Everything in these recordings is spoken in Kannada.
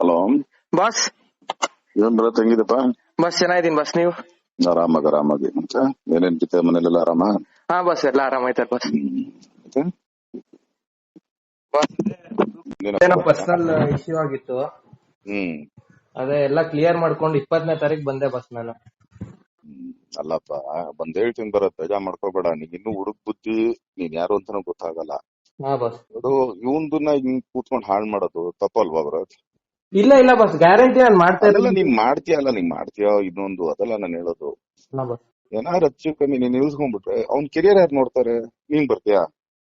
ಹಲೋ ಬಾಸ್ ಏನ್ ಬರತ್ ಹೆಂಗಿದಪ್ಪ ಬಸ್ ಚೆನ್ನಾಗಿದ್ದೀನಿ ಬಸ್ ನೀವು? ಆರಾಮಾಗ ಆರಾಮಾಗಿ. ಮತ್ತೆ ಏನೇನ್ ಬಿತ್ತೆ ಮನೇಲೆಲ್ಲ ಆರಾಮ? ಹಾ ಬಸ್ ಎಲ್ಲ ಆರಾಮ ಬಸ್ ಬಾಸ್ ಏನೋ ಪರ್ಸನಲ್ ಇಶ್ಯೂ ಆಗಿತ್ತು. ಹ್ಮ್. ಅದೇ ಎಲ್ಲ ಕ್ಲಿಯರ್ ಮಾಡ್ಕೊಂಡು ಇಪ್ಪತ್ತನೇ ತಾರೀಕ್ ಬಂದೆ ಬಸ್ ನಾನು. ಅಲ್ಲಪ್ಪ ಬಂದ್ ಹೇಳ್ತೀನಿ ಬರತ್ ಬೇಜಾರ್ ಮಾಡ್ಕೋಬೇಡ. ನೀನ್ ಇನ್ನು ಹುಡುಕ್ ಬುದ್ಧಿ ನೀನ್ ಯಾರು ಅಂತಾನೂ ಗೊತ್ತಾಗಲ್ಲ. ಹಾ ಬಸ್ ಅದು ಇವಂದನ್ನ ಹಿಂಗ್ ಕೂತ್ಕೊಂಡ್ ಹಾಳ್ ಮಾಡೋದು ತಪ್ಪಲ್ವಾ ಭರತ್ ಇಲ್ಲ ಇಲ್ಲ ಬಸ್ ಗ್ಯಾರಂಟಿ ನಾನು ಮಾಡ್ತಾ ಅದೆಲ್ಲ ನೀನ್ ಮಾಡ್ತೀಯಲ್ಲ ನೀನ್ ಮಾಡ್ತೀಯೋ? ಇನ್ನೊಂದು ಅದೆಲ್ಲ ನಾನು ಹೇಳೋದು. ಏನಾರ ಬಸ್ ಹೆಚ್ಚು ಕಮ್ಮಿ ನೀನ್ ಇಳಿಸ್ಕೊಂಡ್ಬಿಟ್ರೆ ಅವ್ನ್ ಕೆರಿಯರ್ ಯಾರು ನೋಡ್ತಾರೆ? ನೀನ್ ಬರ್ತೀಯಾ?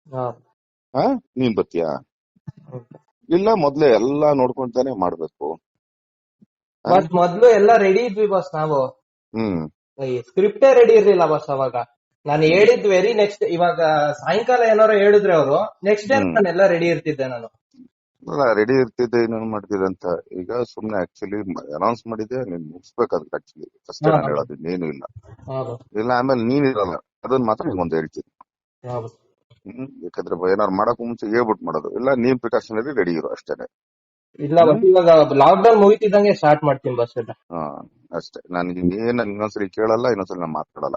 ಹಾ. ಹಾ? ನೀನ್ ಬರ್ತೀಯಾ? ಇಲ್ಲ ಮೊದ್ಲೇ ಎಲ್ಲಾ ನೋಡ್ಕೊಂತಾನೆ ಮಾಡ್ಬೇಕು. ಬಸ್ ಮೊದ್ಲು ಎಲ್ಲ ರೆಡಿ ಇದ್ವಿ ಬಸ್ ನಾವು. ಹ್ಮ್. ಸ್ಕ್ರಿಪ್ಟೇ ರೆಡಿ ಇರ್ಲಿಲ್ಲ ಬಸ್ ಅವಾಗ. ನಾನು ಹೇಳಿದ್ ವೆರಿ ನೆಕ್ಸ್ಟ್ ಇವಾಗ ಸಾಯಂಕಾಲ ಏನಾರು ಹೇಳಿದ್ರೆ ಅವರು ನೆಕ್ಸ್ಟ್ ಡೇ ನಾನು ಎಲ್ಲ ರೆಡಿ ಇರ್ತಿದ್ದೆ ನಾನು. ರೆಡಿ ಇರ್ತಿದ್ದೆ ಇನ್ನೇನು ಮಾಡ್ತಿದ್ದೆ ಅಂತ. ಈಗ ಸುಮ್ನೆ ಆಕ್ಚುಲಿ ಅನೌನ್ಸ್ ಮಾಡಿದ್ದೆ ನೀನ್ ಮುಗಿಸ್ಬೇಕಾದ್ರೆ ಆಕ್ಚುಲಿ ಅಷ್ಟೇ. ನಾನು ಹೇಳೋದು ಇನ್ನೇನು ಇಲ್ಲ. ಇಲ್ಲ ಆಮೇಲೆ ನೀನ್ ಇರಲ್ಲ. ಅದನ್ನ ಮಾತ್ರ ನಿಂಗೊಂದು ಹೇಳ್ತೀನಿ. ಹಾ ಬಸ್ ಹ್ಮ್ ಯಾಕಂದ್ರೆ ಏನಾರು ಮಾಡಕ್ ಮುಂಚೆ ಹೇಳ್ಬಿಟ್ ಮಾಡೋದು. ಇಲ್ಲ ನೀನ್ ಪ್ರಿಕಾಷನರಿ ರೆಡಿ ಇರು ಅಷ್ಟೇನೆ. ಇಲ್ಲ ಇವಾಗ ಲಾಕ್ ಡೌನ್ ಮುಗಿತಿದ್ದಂಗೆ ಸ್ಟಾರ್ಟ್ ಮಾಡ್ತೀನಿ ಬಸ್ ಹಾ ಅಷ್ಟೇ. ನಾನು ಏನ್ ಇನ್ನೊಂದ್ಸರಿ ಕೇಳಲ್ಲ ಇನ್ನೊಂದ್ಸರಿ ನಾನು ಮಾತಾಡಲ್ಲ.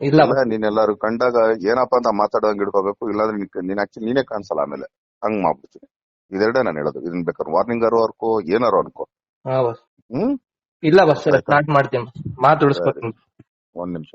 ಇಲ್ಲ ನೀನ್ ನೀನೆಲ್ಲಾರು ಕಂಡಾಗ ಏನಪ್ಪಾ ಅಂತ ಮಾತಾಡೋಂಗ್ ಇಡ್ಕೋಬೇಕು ಇಲ್ಲಾಂದ್ರೆ ನೀನ್- ನೀನ್ ಆಕ್ಚುಲಿ ನೀನೇ ಕಾಣಿಸಲ್ಲ ಆಮೇಲೆ. ಹಂಗ್ ಮಾಡ್ಬಿಡ್ತೀನಿ. ಇದೆರಡೇ ನಾನು ಹೇಳೋದು. ಇದನ್ ಬೇಕಾದ್ರೆ ವಾರ್ನಿಂಗ್ ಆರು ಅನ್ಕೋ ಏನಾರು ಅನ್ಕೋ. ಹ್ಮ್? ಇಲ್ಲ ಬಸ್ ಸ್ಟಾರ್ಟ್ ಮಾಡ್ತೀನಿ. ಮಾತು ಉಳಿಸ್ಕೊತೀನಿ ಒಂದ್ ನಿಮಿಷ